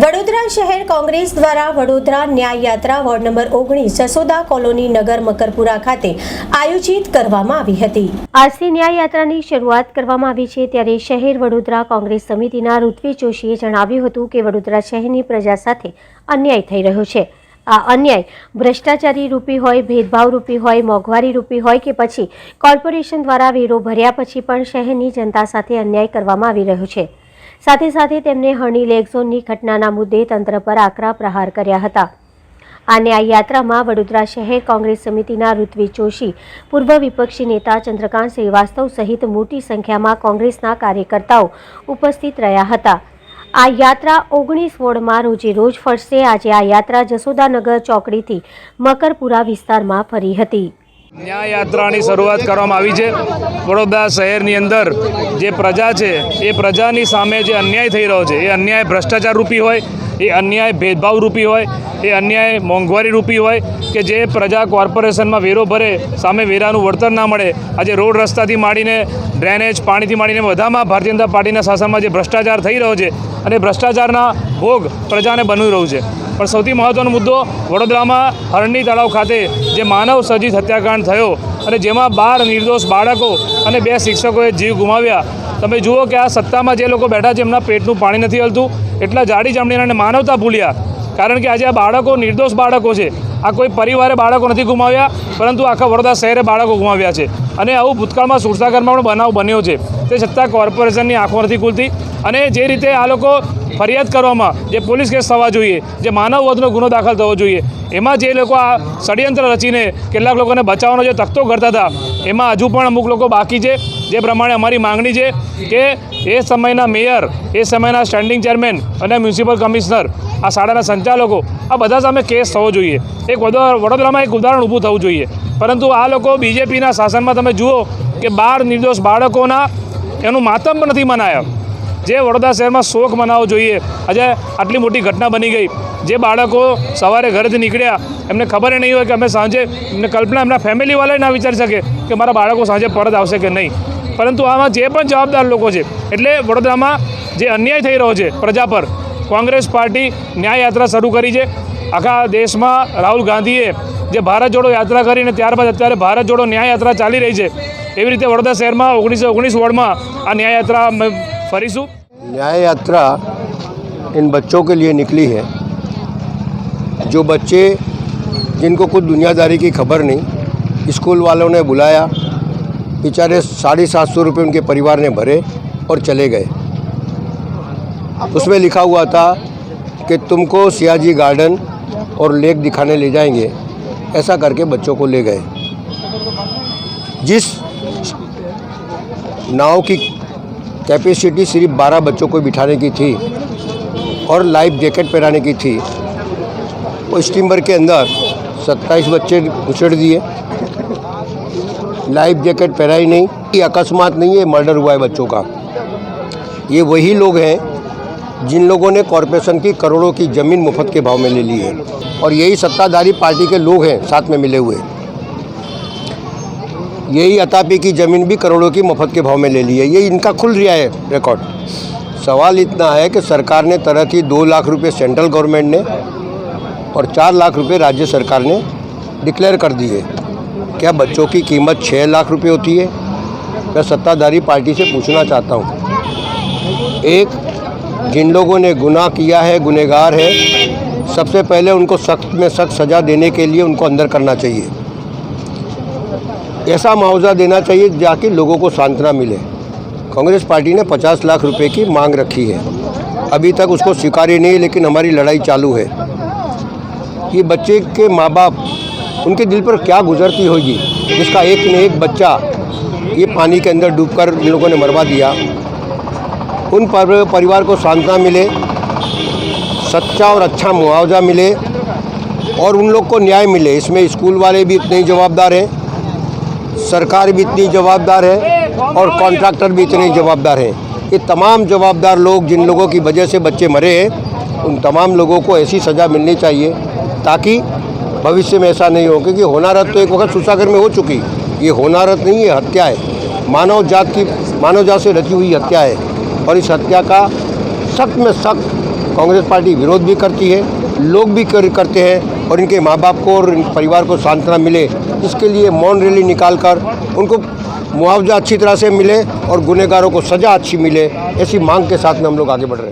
વડોદરા શહેર કોંગ્રેસ દ્વારા વડોદરા ન્યાય યાત્રા વોર્ડ નંબર ઓગણીસ જસોદા કોલોની નગર મકરપુરા ખાતે આયોજિત કરવામાં આવી હતી. આજથી ન્યાય યાત્રાની શરૂઆત કરવામાં આવી છે ત્યારે શહેર વડોદરા કોંગ્રેસ સમિતિના ઋત્વી જોશીએ જણાવ્યું હતું કે વડોદરા શહેરની પ્રજા સાથે અન્યાય થઈ રહ્યો છે. આ અન્યાય ભ્રષ્ટાચારી રૂપી હોય, ભેદભાવ રૂપી હોય, મોંઘવારી રૂપી હોય કે પછી કોર્પોરેશન દ્વારા વેરો ભર્યા પછી પણ શહેરની જનતા સાથે અન્યાય કરવામાં આવી રહ્યો છે. સાથે સાથે તેમણે હણી લેગઝોનની ઘટનાના મુદ્દે તંત્ર પર આકરા પ્રહાર કર્યા હતા. આ ન્યાય યાત્રામાં વડોદરા શહેર કોંગ્રેસ સમિતિના ઋત્વી જોશી, પૂર્વ વિપક્ષી નેતા ચંદ્રકાંત શ્રીવાસ્તવ સહિત મોટી સંખ્યામાં કોંગ્રેસના કાર્યકર્તાઓ ઉપસ્થિત રહ્યા હતા. આ યાત્રા ઓગણીસ વોર્ડમાં રોજે રોજ ફરશે. આજે આ યાત્રા જસોદાનગર ચોકડીથી મકરપુરા વિસ્તારમાં ફરી હતી. ન્યાય યાત્રાની શરૂઆત કરવામાં આવી છે. વડોદરા શહેરની અંદર જે પ્રજા છે, એ પ્રજાની સામે જે અન્યાય થઈ રહ્યો છે, એ અન્યાય ભ્રષ્ટાચાર રૂપી હોય, એ અન્યાય ભેદભાવ રૂપી હોય, એ અન્યાય મોંઘવારી રૂપી હોય કે જે પ્રજા કોર્પોરેશનમાં વેરો ભરે, સામે વેરાનું વળતર ના મળે, આજે રોડ રસ્તાથી માંડીને, ડ્રેનેજ પાણીથી માંડીને બધામાં ભારતીય જનતા પાર્ટીના શાસનમાં જે ભ્રષ્ટાચાર થઈ રહ્યો છે, અને ભ્રષ્ટાચારના ભોગ પ્રજાને બની રહ્યું છે. પણ સૌથી મહત્ત્વનો મુદ્દો વડોદરામાં હરણી તળાવ ખાતે જે માનવ સર્જિત હત્યાકાંડ થયો અને જેમાં બાર નિર્દોષ બાળકો અને બે શિક્ષકોએ જીવ ગુમાવ્યા. તમે જુઓ કે આ સત્તામાં જે લોકો બેઠા છે એમના પેટનું પાણી નથી હલતું, એટલા જાડી જામડીના માનવતા ભૂલ્યા. કારણ કે આજે આ બાળકો નિર્દોષ બાળકો છે. આ કોઈ પરિવારે બાળકો નથી ગુમાવ્યા, પરંતુ આખા વડોદરા શહેરે બાળકો ગુમાવ્યા છે. અને આવું ભૂતકાળમાં સુરસાગરમાં પણ બનાવ બન્યો છે. તે છતાં કોર્પોરેશનની આંખો નથી ખુલતી. અને જે રીતે આ લોકો ફરિયાદ કરવામાં, જે પોલીસ કેસ થવા જોઈએ, જે માનવ વધનો ગુનો દાખલ થવો જોઈએ, એમાં જે લોકો આ ષડયંત્ર રચીને કેટલાક લોકોને બચાવવાનો જે તખતો કરતા હતા, એમાં હજુ પણ અમુક લોકો બાકી છે. જે પ્રમાણે અમારી માંગણી છે કે એ સમયના મેયર, એ સમયના સ્ટેન્ડિંગ ચેરમેન અને મ્યુનિસિપલ કમિશનર, આ શાળાના સંચાલકો, આ બધા સામે કેસ થવો જોઈએ. એક વડોદરા વડોદરામાં એક ઉદાહરણ ઊભું થવું જોઈએ. પરંતુ આ લોકો બીજેપીના શાસનમાં તમે જુઓ કે બાર નિર્દોષ બાળકોના એનું માતમ પણ નથી મનાયા. જે વડોદરા શહેરમાં શોક મનાવવો જોઈએ. આજે આટલી મોટી ઘટના બની ગઈ. જે બાળકો સવારે ઘરેથી નીકળ્યા, એમને ખબર નહીં હોય કે અમે સાંજે, એમને કલ્પના એમના ફેમિલીવાળા ના વિચારી શકે કે મારા બાળકો સાંજે પરત આવશે કે નહીં. પરંતુ આમાં જે પણ જવાબદાર લોકો છે, એટલે વડોદરામાં જે અન્યાય થઈ રહ્યો છે પ્રજા પર, કોંગ્રેસ પાર્ટી ન્યાય યાત્રા શરૂ કરી છે. આખા દેશમાં રાહુલ ગાંધીએ જે ભારત જોડો યાત્રા કરીને ત્યારબાદ અત્યારે ભારત જોડો ન્યાય યાત્રા ચાલી રહી છે એવી રીતે વડોદરા શહેરમાં ઓગણીસો ઓગણીસ વોર્ડમાં આ ન્યાય યાત્રા અમે ફરીશું न्याय यात्रा इन बच्चों के लिए निकली है जो बच्चे जिनको कुछ दुनियादारी की खबर नहीं स्कूल वालों ने बुलाया बेचारे साढ़े सात सौ रुपये उनके परिवार ने भरे और चले गए उसमें लिखा हुआ था कि तुमको सियाजी गार्डन और लेक दिखाने ले जाएंगे ऐसा करके बच्चों को ले गए जिस नाव की कैपेसिटी सिर्फ़ 12 बच्चों को बिठाने की थी और लाइफ जैकेट पहनाने की थी। वो स्टीमर के अंदर 27 बच्चे घुसड़ दिए। लाइफ जैकेट पहनाई नहीं, ये अकस्मात नहीं है मर्डर हुआ है बच्चों का। ये वही लोग हैं जिन लोगों ने कॉरपोरेशन की करोड़ों की ज़मीन मुफ़्त के भाव में ले ली है और यही सत्ताधारी पार्टी के लोग हैं साथ में मिले हुए। यही अतापी की ज़मीन भी करोड़ों की मुफ़्त के भाव में ले ली है। ये इनका खुल रहा है रिकॉर्ड सवाल इतना है कि सरकार ने तरह की दो लाख रुपए सेंट्रल गवर्नमेंट ने और चार लाख रुपए राज्य सरकार ने डिक्लेयर कर दिए। क्या बच्चों की कीमत छः लाख रुपए होती है? मैं सत्ताधारी पार्टी से पूछना चाहता हूँ। एक, जिन लोगों ने गुनाह किया है, गुनहगार है, सबसे पहले उनको सख्त में सख्त सज़ा देने के लिए उनको अंदर करना चाहिए। ऐसा मुआवजा देना चाहिए जाकि लोगों को सांत्वना मिले। कांग्रेस पार्टी ने 50 लाख रुपए की मांग रखी है। अभी तक उसको स्वीकार्य नहीं लेकिन हमारी लड़ाई चालू है। ये बच्चे के माँ बाप उनके दिल पर क्या गुजरती होगी? जिसका एक न एक बच्चा ये पानी के अंदर डूबकर लोगों ने मरवा दिया। उन पर, परिवार को सांत्वना मिले सच्चा और अच्छा मुआवजा मिले और उन लोग को न्याय मिले। इसमें स्कूल वाले भी इतने ही जवाबदार हैं। सरकार भी इतनी जवाबदार है और कॉन्ट्रैक्टर भी इतने जवाबदार हैं। ये तमाम जवाबदार लोग जिन लोगों की वजह से बच्चे मरे हैं उन तमाम लोगों को ऐसी सज़ा मिलनी चाहिए ताकि भविष्य में ऐसा नहीं हो क्योंकि होनारत तो एक वक्त सुसागर में हो चुकी। ये होनारत नहीं ये हत्या है। मानव जात की मानव जात से रची हुई हत्या है। और इस हत्या का सख्त में सख्त कांग्रेस पार्टी विरोध भी करती है लोग भी कर, करते हैं। और इनके माँ बाप को और परिवार को सांत्वना मिले, इसके लिए मौन रैली निकाल कर उनको मुआवजा अच्छी तरह से मिले और गुनहगारों को सज़ा अच्छी मिले, ऐसी मांग के साथ में हम लोग आगे बढ़ रहे हैं।